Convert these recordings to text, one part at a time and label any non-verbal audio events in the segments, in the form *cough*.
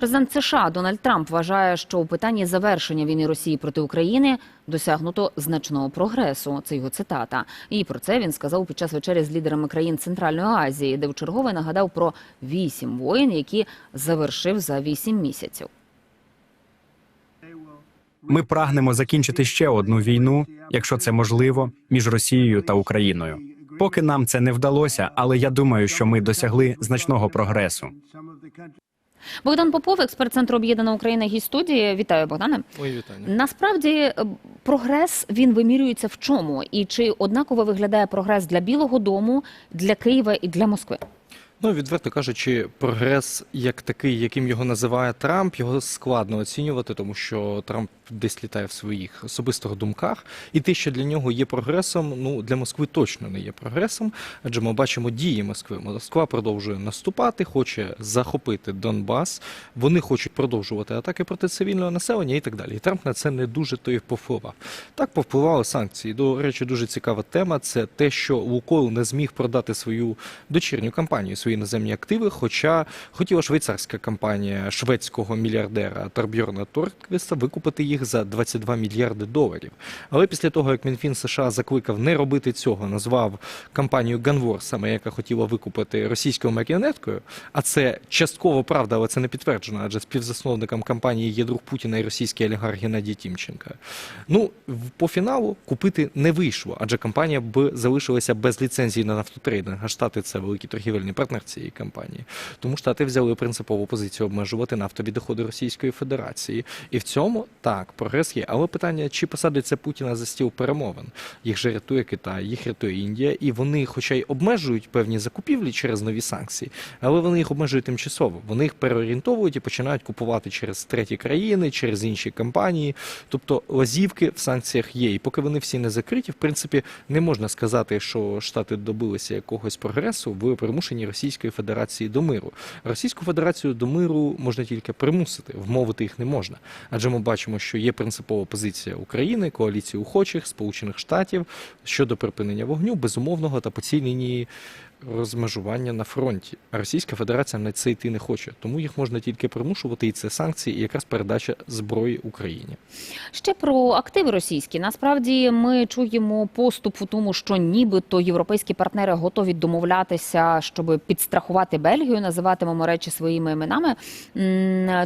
Президент США Дональд Трамп вважає, що у питанні завершення війни Росії проти України досягнуто значного прогресу. Це його цитата. І про це він сказав під час вечері з лідерами країн Центральної Азії, де вчергове нагадав про вісім воєн, які завершив за вісім місяців. Ми прагнемо закінчити ще одну війну, якщо це можливо, між Росією та Україною. Поки нам це не вдалося, але я думаю, що ми досягли значного прогресу. Богдан Попов, експерт центру об'єднана Україна гість студії. Вітаю, Богдане. Мої вітання. Насправді е, прогрес він вимірюється в чому? І чи однаково виглядає прогрес для Білого Дому, для Києва і для Москви? Ну, відверто кажучи, прогрес як такий, яким його називає Трамп, його складно оцінювати, тому що Трамп десь літає в своїх особистих думках. І те, що для нього є прогресом, ну для Москви точно не є прогресом, адже ми бачимо дії Москви. Москва продовжує наступати, хоче захопити Донбас. Вони хочуть продовжувати атаки проти цивільного населення і так далі. І Трамп на це не дуже то й повпливав. Так повпливали санкції. До речі, дуже цікава тема. Це те, що Лукойл не зміг продати свою дочірню компанію, свої іноземні активи. Хоча хотіла швейцарська компанія шведського мільярдера Торбьорна Торквіса викупити їх за 22 мільярди доларів. Але після того, як Мінфін США закликав не робити цього, назвав компанію Ганвор, саме яка хотіла викупити російською маріонеткою, а це частково правда, але це не підтверджено, адже співзасновником компанії є друг Путіна і російський олігарх Геннадій Тімченка. Ну, по фіналу купити не вийшло, адже компанія б залишилася без ліцензії на нафтотрейдинг, а штати це великий торгівельний партнер цієї компанії. Тому штати взяли принципову позицію обмежувати нафтові доходи Російської Федерації. І в цьому так, прогрес є. Але питання, чи посадиться Путіна за стіл перемовин? Їх же рятує Китай, їх рятує Індія, і вони, хоча й обмежують певні закупівлі через нові санкції, але вони їх обмежують тимчасово. Вони їх переорієнтовують і починають купувати через треті країни, через інші компанії. Тобто лазівки в санкціях є. І поки вони всі не закриті, в принципі, не можна сказати, що Штати добилися якогось прогресу в примушенні Російської Федерації до миру. Російську Федерацію до миру можна тільки примусити, вмовити їх не можна. Адже ми бачимо, що є принципова позиція України, коаліції охочих, Сполучених Штатів щодо припинення вогню, безумовного та по цій лінії розмежування на фронті. А Російська Федерація на це йти не хоче, тому їх можна тільки примушувати, і це санкції, і якраз передача зброї Україні. Ще про активи російські. Насправді ми чуємо поступ у тому, що нібито європейські партнери готові домовлятися, щоб підстрахувати Бельгію, називатимемо речі своїми іменами.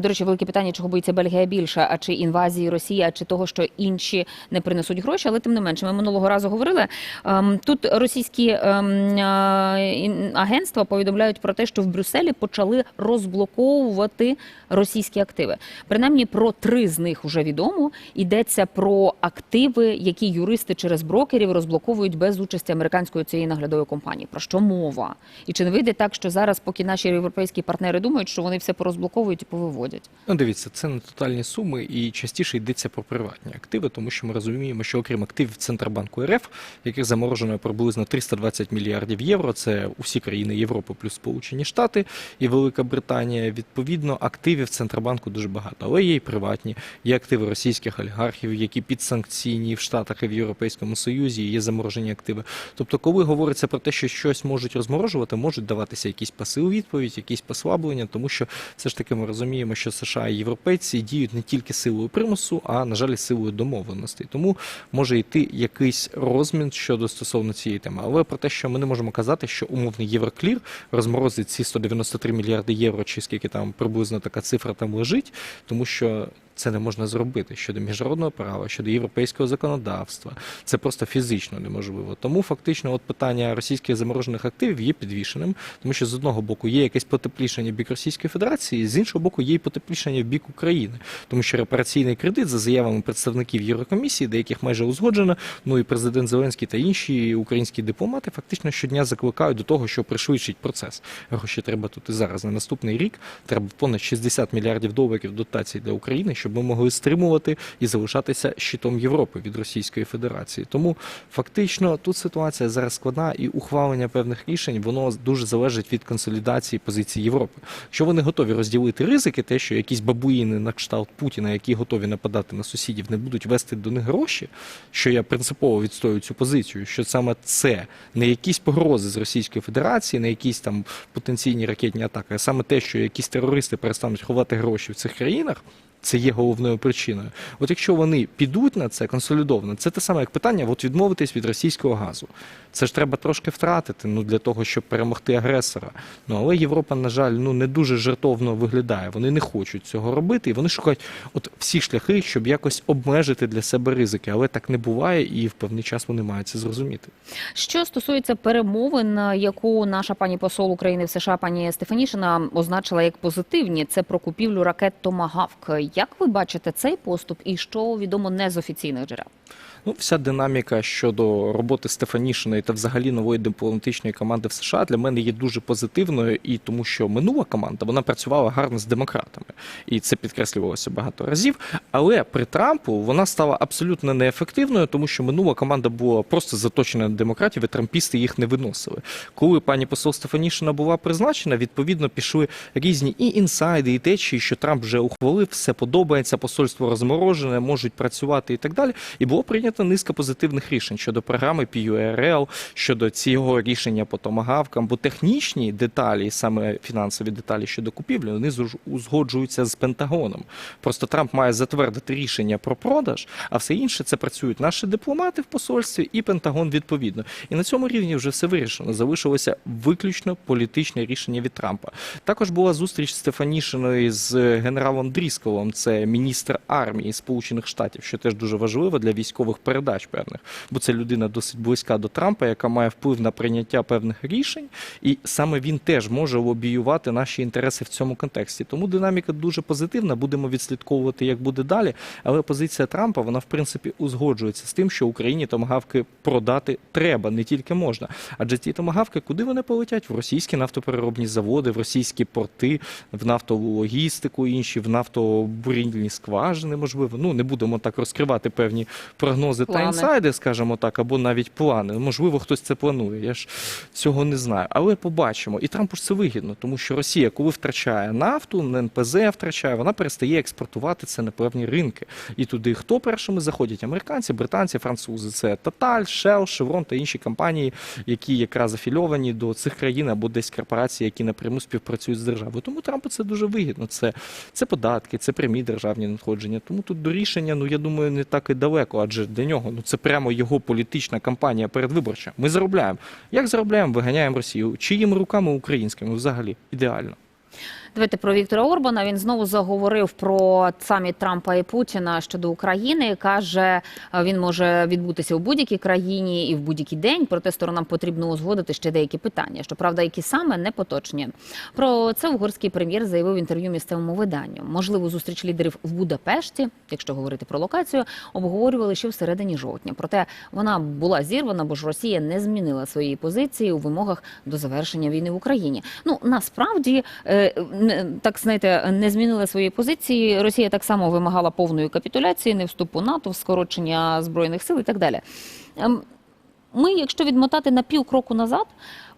До речі, велике питання, чого боїться Бельгія більше, а чи інвазії Росії, а чи того, що інші не принесуть гроші, але тим не менше, ми минулого разу говорили. ем, Тут російські ем, е, агентства повідомляють про те, що в Брюсселі почали розблоковувати російські активи. Принаймні про три з них вже відомо. Йдеться про активи, які юристи через брокерів розблоковують без участі американської цієї наглядової компанії. Про що мова? І чи не вийде так, що зараз, поки наші європейські партнери думають, що вони все порозблоковують і повиводять? Ну, дивіться, це не тотальні суми, і частіше йдеться про приватні активи, тому що ми розуміємо, що окрім активів Центробанку РФ, яких заморожено приблизно 320 мільярдів євро, це усі країни Європи плюс Сполучені Штати і Велика Британія. Відповідно, активів Центробанку дуже багато, але є і приватні, є активи російських олігархів, які підсанкційні в Штатах і в Європейському Союзі, є заморожені активи. Тобто, коли говориться про те, що щось можуть розморожувати, можуть даватися якісь паси у відповідь, якісь послаблення, тому що все ж таки ми розуміємо, що США і європейці діють не тільки силою примусу, а на жаль, силою домовленостей. Тому може йти якийсь розмін щодо стосовно цієї теми. Але про те, що ми не можемо казати, що умовний Євроклір розморозить ці 193 мільярди євро, чи скільки там приблизно така цифра там лежить, тому що. Це не можна зробити щодо міжнародного права, щодо європейського законодавства. Це просто фізично неможливо. Тому фактично, от питання російських заморожених активів є підвішеним, тому що з одного боку є якесь потеплішення в бік Російської Федерації, з іншого боку, є і потеплішення в бік України, тому що репараційний кредит за заявами представників Єврокомісії, деяких майже узгоджено. Ну і президент Зеленський та інші українські дипломати фактично щодня закликають до того, що пришвидшить процес. Гроші треба тут і зараз на наступний рік. Треба понад 60 мільярдів доларів дотацій для України, щоб ми могли стримувати і залишатися щитом Європи від Російської Федерації. Тому фактично тут ситуація зараз складна, і ухвалення певних рішень воно дуже залежить від консолідації позицій Європи. Якщо вони готові розділити ризики, те, що якісь бабуїни на кшталт Путіна, які готові нападати на сусідів, не будуть вести до них гроші, що я принципово відстоюю цю позицію, що саме це не якісь погрози з Російської Федерації, не якісь там потенційні ракетні атаки, а саме те, що якісь терористи перестануть ховати гроші в цих країнах. Це є головною причиною. От якщо вони підуть на це консолідовано, це те саме як питання: от відмовитись від російського газу. Це ж треба трошки втратити ну, для того, щоб перемогти агресора. Ну але Європа, на жаль, ну не дуже жертовно виглядає. Вони не хочуть цього робити, і вони шукають от всі шляхи, щоб якось обмежити для себе ризики. Але так не буває, і в певний час вони мають це зрозуміти. Що стосується перемовин, яку наша пані посол України в США, пані Стефанішина, означила як позитивні, це про купівлю ракет Томагавк. Як ви бачите цей поступ, і що відомо не з офіційних джерел? Ну, вся динаміка щодо роботи Стефанішиної та взагалі нової дипломатичної команди в США для мене є дуже позитивною, і тому що минула команда вона працювала гарно з демократами, і це підкреслювалося багато разів. Але при Трампу вона стала абсолютно неефективною, тому що минула команда була просто заточена на демократів, і трампісти їх не виносили. Коли пані посол Стефанішина була призначена, відповідно пішли різні і інсайди, і течії, що Трамп вже ухвалив, все подобається, посольство розморожене, можуть працювати і так далі. І було прийнято низка позитивних рішень щодо програми PURL, щодо цього рішення по томагавкам, бо технічні деталі, саме фінансові деталі щодо купівлі, вони узгоджуються з Пентагоном. Просто Трамп має затвердити рішення про продаж, а все інше це працюють наші дипломати в посольстві і Пентагон відповідно. І на цьому рівні вже все вирішено. Залишилося виключно політичне рішення від Трампа. Також була зустріч Стефанішиної з генералом Дрісковом, це міністр армії Сполучених Штатів, що теж дуже важливо для військових передач певних, бо це людина досить близька до Трампа, яка має вплив на прийняття певних рішень, і саме він теж може лобіювати наші інтереси в цьому контексті. Тому динаміка дуже позитивна. Будемо відслідковувати, як буде далі. Але позиція Трампа вона в принципі узгоджується з тим, що Україні томагавки продати треба, не тільки можна. Адже ті томагавки, куди вони полетять? В російські нафтопереробні заводи, в російські порти, в нафтову логістику, інші в нафтобурільні скважини, можливо. Ну не будемо так розкривати певні прогнози Плани. та інсайди, скажімо так, або навіть плани. Можливо, хтось це планує. Я ж цього не знаю. Але побачимо. І Трампу ж це вигідно, тому що Росія, коли втрачає нафту, НПЗ втрачає, вона перестає експортувати це на певні ринки. І туди хто першими заходять? Американці, британці, французи. Це Total, Shell, Chevron та інші компанії, які якраз афільовані до цих країн або десь корпорації, які напряму співпрацюють з державою. Тому Трампу це дуже вигідно. Це, це податки, це прямі державні надходження. Тому тут до рішення, ну я думаю, не так і далеко, адже для нього ну це прямо його політична кампанія передвиборча. Ми заробляємо. Як заробляємо? Виганяємо Росію. Чиїми руками українськими взагалі ідеально. Давайте про Віктора Орбана. Він знову заговорив про саміт Трампа і Путіна щодо України. каже, е, він може відбутися у будь-якій країні і в будь-який день. Проте сторонам потрібно узгодити ще деякі питання. Щоправда, які саме не поточні. Про це угорський прем'єр заявив в інтерв'ю місцевому виданню. Можливу зустріч лідерів в Будапешті, якщо говорити про локацію, обговорювали ще в середині жовтня. Проте вона була зірвана, бо ж Росія не змінила своєї позиції у вимогах до завершення війни в Україні. Ну насправді е, так знаєте, не змінила своєї позиції. Росія так само вимагала повної капітуляції, не вступу НАТО, скорочення збройних сил і так далі. Ем, Ми, якщо відмотати на пів кроку назад,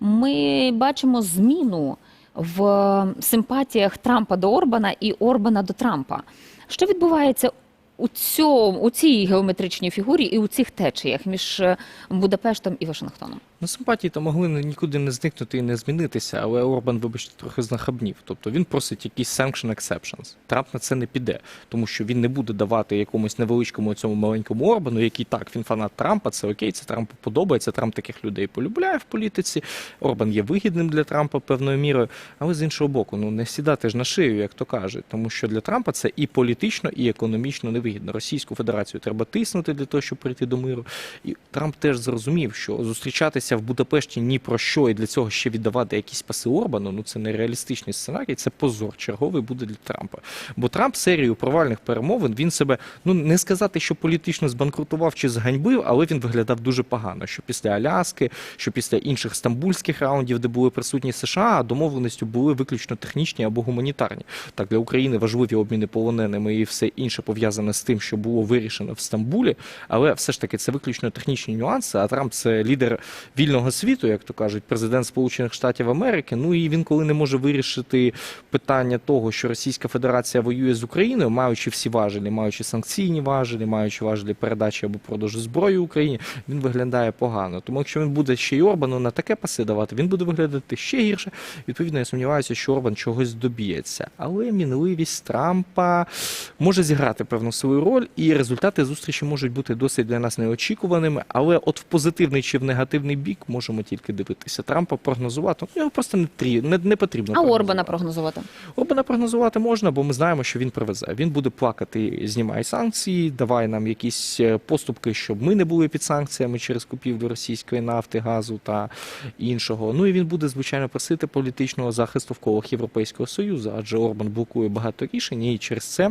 ми бачимо зміну в симпатіях Трампа до Орбана і Орбана до Трампа. Що відбувається у цьому у цій геометричній фігурі і у цих течіях між е, Будапештом і Вашингтоном? Ну, симпатії то могли нікуди не зникнути і не змінитися, але Орбан, вибачте, трохи знахабнів. Тобто він просить якісь sanction exceptions. Трамп на це не піде, тому що він не буде давати якомусь невеличкому цьому маленькому Орбану, який так, він фанат Трампа, це окей, це Трампу подобається. Трамп таких людей полюбляє в політиці. Орбан є вигідним для Трампа певною мірою. Але з іншого боку, ну не сідати ж на шию, як то кажуть, тому що для Трампа це і політично, і економічно невигідно. Російську Федерацію треба тиснути для того, щоб прийти до миру. І Трамп теж зрозумів, що зустрічатися домовлятися в Будапешті ні про що, і для цього ще віддавати якісь паси Орбану, ну це нереалістичний сценарій, це позор черговий буде для Трампа. Бо Трамп серію провальних перемовин він себе ну не сказати, що політично збанкрутував чи зганьбив, але він виглядав дуже погано. Що після Аляски, що після інших стамбульських раундів, де були присутні США, домовленістю були виключно технічні або гуманітарні. Так для України важливі обміни полоненими і все інше пов'язане з тим, що було вирішено в Стамбулі. Але все ж таки це виключно технічні нюанси. А Трамп це лідер вільного світу, як то кажуть, президент Сполучених Штатів Америки. Ну і він, коли не може вирішити питання того, що Російська Федерація воює з Україною, маючи всі важелі, маючи санкційні важелі, маючи важелі передачі або продажу зброї Україні, він виглядає погано. Тому якщо він буде ще й Орбану на таке паси давати, він буде виглядати ще гірше. Відповідно, я сумніваюся, що Орбан чогось доб'ється. Але мінливість Трампа може зіграти певну свою роль, і результати зустрічі можуть бути досить для нас неочікуваними. Але от в позитивний чи в негативний можемо тільки дивитися. Трампа прогнозувати ну, його просто не, трі, не, не потрібно. А Орбана прогнозувати. прогнозувати? Орбана прогнозувати можна, бо ми знаємо, що він привезе. Він буде плакати, знімай санкції, давай нам якісь е, поступки, щоб ми не були під санкціями через купівлю російської нафти, газу та іншого. Ну і він буде звичайно просити політичного захисту в колах Європейського союзу, адже Орбан блокує багато рішень, і через це.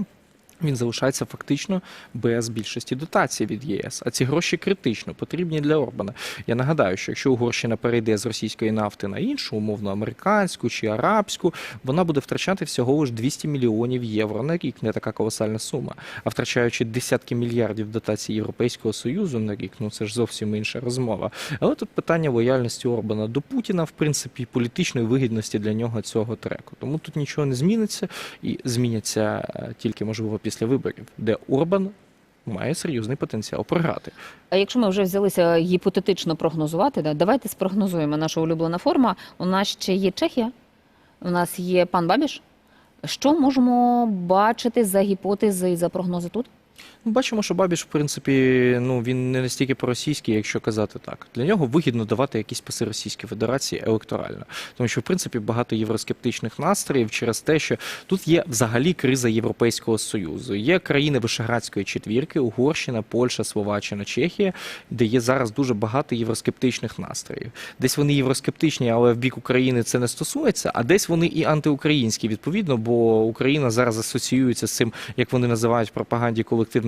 Він залишається фактично без більшості дотацій від ЄС. А ці гроші критично потрібні для Орбана. Я нагадаю, що якщо Угорщина перейде з російської нафти на іншу, умовно американську чи арабську, вона буде втрачати всього лиш 200 мільйонів євро на рік. Не така колосальна сума. А втрачаючи десятки мільярдів дотацій Європейського союзу на рік, ну це ж зовсім інша розмова. Але тут питання лояльності Орбана до Путіна, в принципі, політичної вигідності для нього цього треку. Тому тут нічого не зміниться і зміняться е, тільки можливо після виборів, де Орбан має серйозний потенціал програти. А якщо ми вже взялися гіпотетично прогнозувати, да, давайте спрогнозуємо наша улюблена форма. У нас ще є Чехія, у нас є пан Бабіш. Що можемо бачити за гіпотези і за прогнози тут? Бачимо, що Бабіш, в принципі, ну він не настільки проросійський, якщо казати так. Для нього вигідно давати якісь паси Російській Федерації електорально, тому що в принципі багато євроскептичних настроїв через те, що тут є взагалі криза Європейського союзу. Є країни Вишеградської четвірки, Угорщина, Польща, Словаччина, Чехія, де є зараз дуже багато євроскептичних настроїв. Десь вони євроскептичні, але в бік України це не стосується, а десь вони і антиукраїнські відповідно, бо Україна зараз асоціюється з цим, як вони називають пропаганді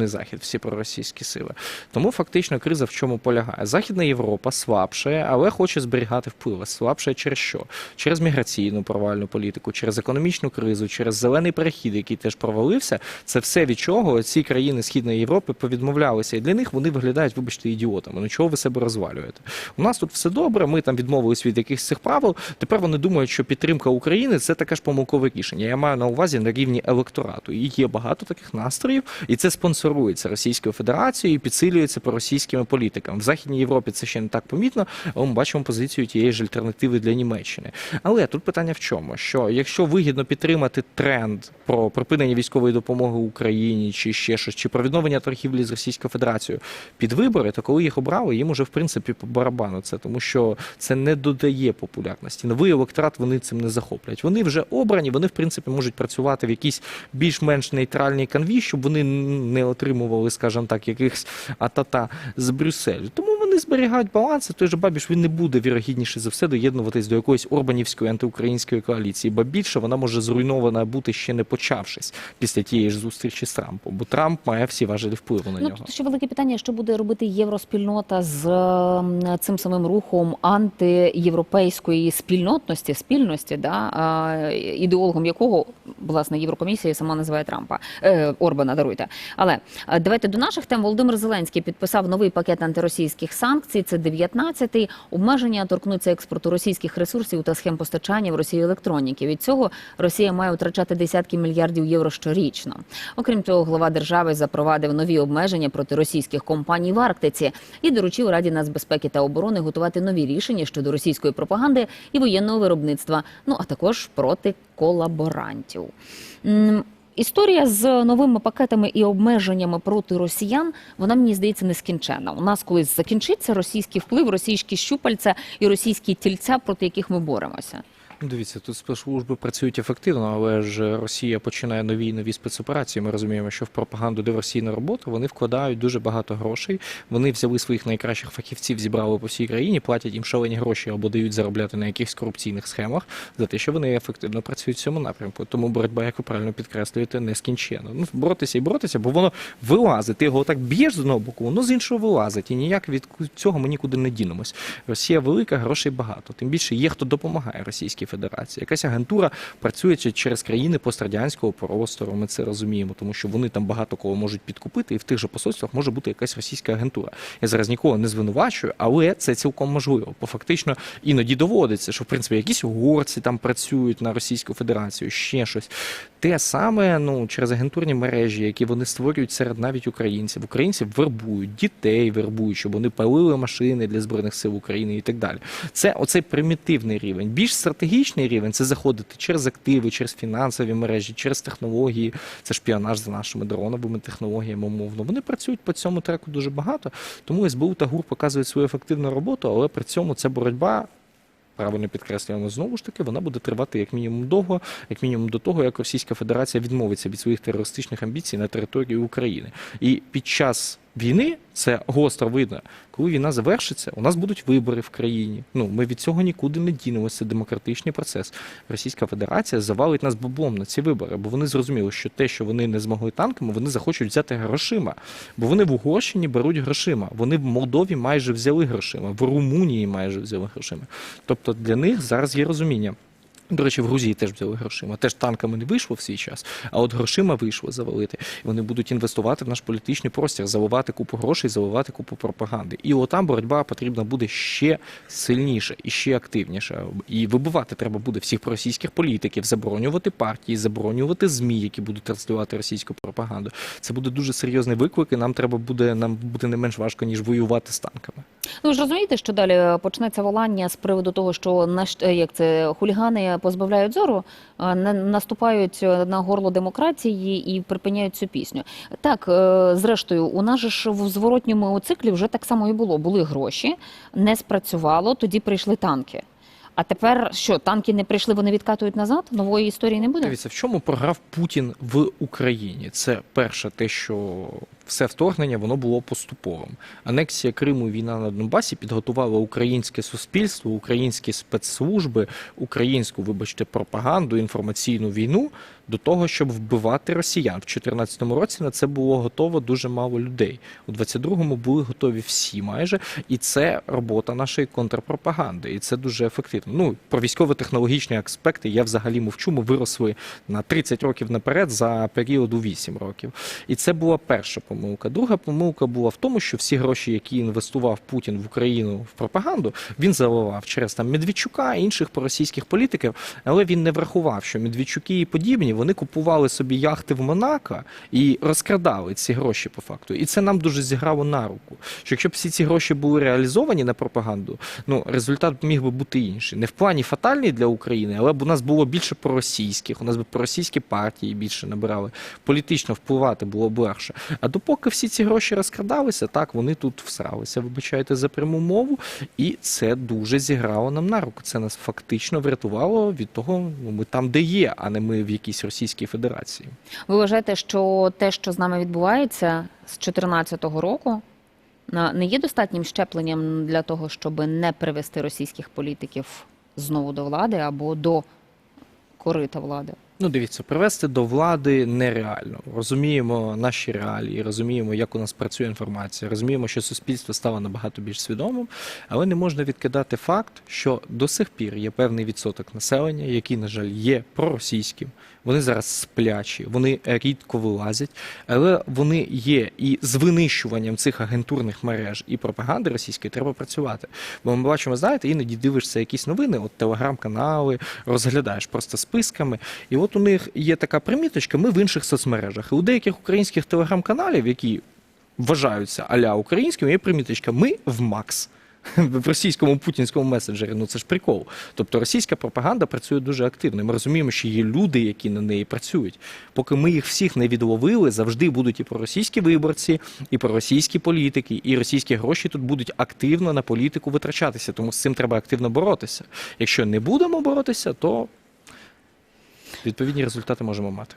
колективний захід, всі проросійські сили. Тому фактично криза в чому полягає? Західна Європа слабшає, але хоче зберігати впливи. Слабшає через що? Через міграційну провальну політику, через економічну кризу, через зелений перехід, який теж провалився. Це все від чого ці країни Східної Європи повідмовлялися. І для них вони виглядають, вибачте, ідіотами. Ну чого ви себе розвалюєте? У нас тут все добре. Ми там відмовились від якихось цих правил. Тепер вони думають, що підтримка України це таке ж помилкове рішення. Я маю на увазі на рівні електорату. І є багато таких настроїв, і це спонсорується Російською Федерацією і підсилюється російськими політиками. В Західній Європі це ще не так помітно, але ми бачимо позицію тієї ж альтернативи для Німеччини. Але тут питання в чому? Що якщо вигідно підтримати тренд про припинення військової допомоги Україні чи ще щось, чи про відновлення торгівлі з Російською Федерацією під вибори, то коли їх обрали, їм уже в принципі по барабану це, тому що це не додає популярності. Новий електорат вони цим не захоплять. Вони вже обрані, вони в принципі можуть працювати в якійсь більш-менш нейтральній канві, щоб вони не отримували, скажімо так, якихось атата з Брюсселю. Тому вони зберігають баланс. і Той же Бабіш він не буде вірогідніше за все доєднуватись до якоїсь орбанівської антиукраїнської коаліції, бо більше вона може зруйнована бути ще не почавшись після тієї ж зустрічі з Трампом, бо Трамп має всі важелі впливу на Ну нього. тут ще велике питання, що буде робити євроспільнота з ем, цим самим рухом антиєвропейської спільнотності, спільності, да, ідеологом якого власне Єврокомісія сама називає Трампа е, Орбана. Даруйте. Але е, давайте до наших тем. Володимир Зеленський підписав новий пакет антиросійських санкцій. Це 19-й. Обмеження торкнуться експорту російських ресурсів та схем постачання в Росії електроніки. Від цього Росія має втрачати десятки мільярдів євро щорічно. Окрім цього, глава держави запровадив нові обмеження проти російських компаній в Арктиці і доручив Раді нацбезпеки та оборони готувати нові рішення щодо російської пропаганди і воєнного виробництва. Ну а також проти колаборантів. Історія з новими пакетами і обмеженнями проти росіян, вона мені здається нескінчена. У нас колись закінчиться російський вплив, російські щупальця і російські тільця, проти яких ми боремося. Ну, Дивіться, тут спецслужби працюють ефективно, але ж Росія починає нові і нові спецоперації. Ми розуміємо, що в пропаганду диверсійну роботу вони вкладають дуже багато грошей. Вони взяли своїх найкращих фахівців, зібрали по всій країні, платять їм шалені гроші або дають заробляти на якихось корупційних схемах за те, що вони ефективно працюють в цьому напрямку. Тому боротьба, як ви правильно підкреслюєте, нескінченна. Ну боротися і боротися, бо воно вилазить. Ти його так б'єш з одного боку, воно з іншого вилазить. І ніяк від цього ми нікуди не дінемось. Росія велика, грошей багато. Тим більше є хто допомагає Російській Федерації. Якась агентура працює через країни пострадянського простору. Ми це розуміємо, тому що вони там багато кого можуть підкупити, і в тих же посольствах може бути якась російська агентура. Я зараз нікого не звинувачую, але це цілком можливо. Бо фактично іноді доводиться, що в принципі якісь угорці там працюють на Російську Федерацію, ще щось. Те саме ну через агентурні мережі, які вони створюють серед навіть українців. Українців вербують, дітей вербують, щоб вони палили машини для збройних сил України і так далі. Це оцей примітивний рівень. Більш стратегічний рівень це заходити через активи, через фінансові мережі, через технології. Це шпіонаж за нашими дроновими технологіями, умовно. Вони працюють по цьому треку дуже багато. Тому СБУ та ГУР показують свою ефективну роботу, але при цьому це боротьба. Правильно підкреслюємо знову ж таки, вона буде тривати як мінімум довго, як мінімум до того, як Російська Федерація відмовиться від своїх терористичних амбіцій на території України. І під час війни це гостро видно. Коли війна завершиться, у нас будуть вибори в країні. Ну ми від цього нікуди не дінемося. Демократичний процес. Російська Федерація завалить нас бобом на ці вибори, бо вони зрозуміли, що те, що вони не змогли танками, вони захочуть взяти грошима. Бо вони в Угорщині беруть грошима. Вони в Молдові майже взяли грошима, в Румунії майже взяли грошима. Тобто для них зараз є розуміння. До речі, в Грузії теж взяли грошима. Теж танками не вийшло в свій час, а от грошима вийшло завалити. І вони будуть інвестувати в наш політичний простір, заливати купу грошей, заливати купу пропаганди. І отам боротьба потрібна буде ще сильніше і ще активніше. І вибивати треба буде всіх проросійських політиків, заборонювати партії, заборонювати змі, які будуть транслювати російську пропаганду. Це буде дуже серйозний виклик, і нам треба буде нам буде не менш важко ніж воювати з танками. Ну ви ж розумієте, що далі почнеться волання з приводу того, що наш е, як це хулігани позбавляють зору, е, на- наступають е, на горло демократії і припиняють цю пісню. Так, е, зрештою, у нас ж в зворотньому циклі вже так само і було. Були гроші, не спрацювало, тоді прийшли танки. А тепер що, танки не прийшли, вони відкатують назад? Нової історії не буде? Дивіться, в чому програв Путін в Україні? Це перше, те, що все вторгнення воно було поступовим. Анексія Криму, і війна на Донбасі підготувала українське суспільство, українські спецслужби, українську, вибачте, пропаганду, інформаційну війну до того, щоб вбивати росіян. В 2014 році на це було готово дуже мало людей. У 22-му були готові всі майже, і це робота нашої контрпропаганди, і це дуже ефективно. Ну про військово-технологічні аспекти я взагалі мовчу. Ми виросли на 30 років наперед за період у 8 років. І це була перша помилка. Друга помилка була в тому, що всі гроші, які інвестував Путін в Україну в пропаганду, він заливав через там Медведчука і інших проросійських політиків, але він не врахував, що Медведчуки і подібні вони купували собі яхти в Монако і розкрадали ці гроші по факту. І це нам дуже зіграло на руку. Що якщо б всі ці гроші були реалізовані на пропаганду, ну результат міг би бути інший. Не в плані фатальний для України, але б у нас було більше проросійських, у нас би проросійські партії більше набирали. Політично впливати було б легше. А допоки всі ці гроші розкрадалися, так вони тут всралися, вибачайте за пряму мову, і це дуже зіграло нам на руку. Це нас фактично врятувало від того, ну ми там, де є, а не ми в якійсь Російській Федерації. Ви вважаєте, що те, що з нами відбувається з 2014 року, не є достатнім щепленням для того, щоб не привести російських політиків знову до влади або до корита влади? Ну, дивіться, привести до влади нереально. Розуміємо наші реалії, розуміємо, як у нас працює інформація, розуміємо, що суспільство стало набагато більш свідомим, але не можна відкидати факт, що до сих пір є певний відсоток населення, який, на жаль, є проросійським. Вони зараз сплячі, вони рідко вилазять, але вони є і з винищуванням цих агентурних мереж і пропаганди російської треба працювати. Бо ми бачимо, знаєте, іноді дивишся якісь новини, от телеграм-канали, розглядаєш просто списками. І от у них є така приміточка, ми в інших соцмережах. І у деяких українських телеграм-каналів, які вважаються аля українськими, є приміточка Ми в Макс. *laughs* в російському путінському месенджері. Ну це ж прикол. Тобто російська пропаганда працює дуже активно. Ми розуміємо, що є люди, які на неї працюють. Поки ми їх всіх не відловили, завжди будуть і проросійські виборці, і проросійські політики, і російські гроші тут будуть активно на політику витрачатися. Тому з цим треба активно боротися. Якщо не будемо боротися, то відповідні результати можемо мати.